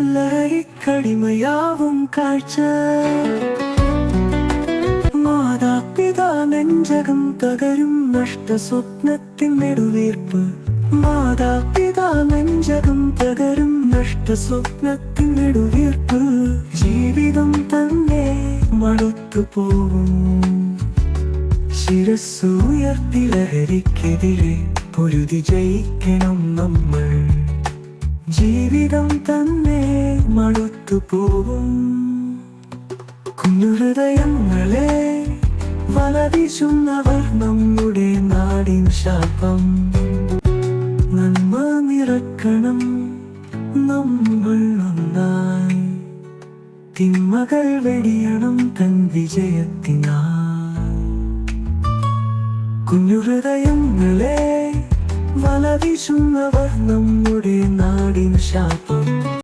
ലഹരിക്കടിമയാവും കാഴ്ച. മാതാപിതാ നെഞ്ചകം തകരും നഷ്ട സ്വപ്നത്തിൻ നെടുവീർപ്പ്. മാതാപിതാ നെഞ്ചകം തകരും നഷ്ട സ്വപ്നത്തിൻ നെടുവീർപ്പ്. ജീവിതം തന്നെ മടുത്തു പോകും. ശിരസ്സുയർത്തി ലഹരിക്കെതിരെ പൊരുതി ജയിക്കണം നമ്മൾ. ജീവിതം തന്നെ മടുത്തു പോകും. കുഞ്ഞുഹൃദയങ്ങളെ വലവിശുന്നവർ നമ്മുടെ നാടിൻ ശാപം. നന്മ നിറക്കണം നമ്മൾ നന്നായി. തിന്മകൾ വെടിയണം തൻ വിജയത്തിനാ കുഞ്ഞുഹൃദയങ്ങളെ വലവിശുന്നവർ നമ്മുടെ നാടിൻ ശാപം.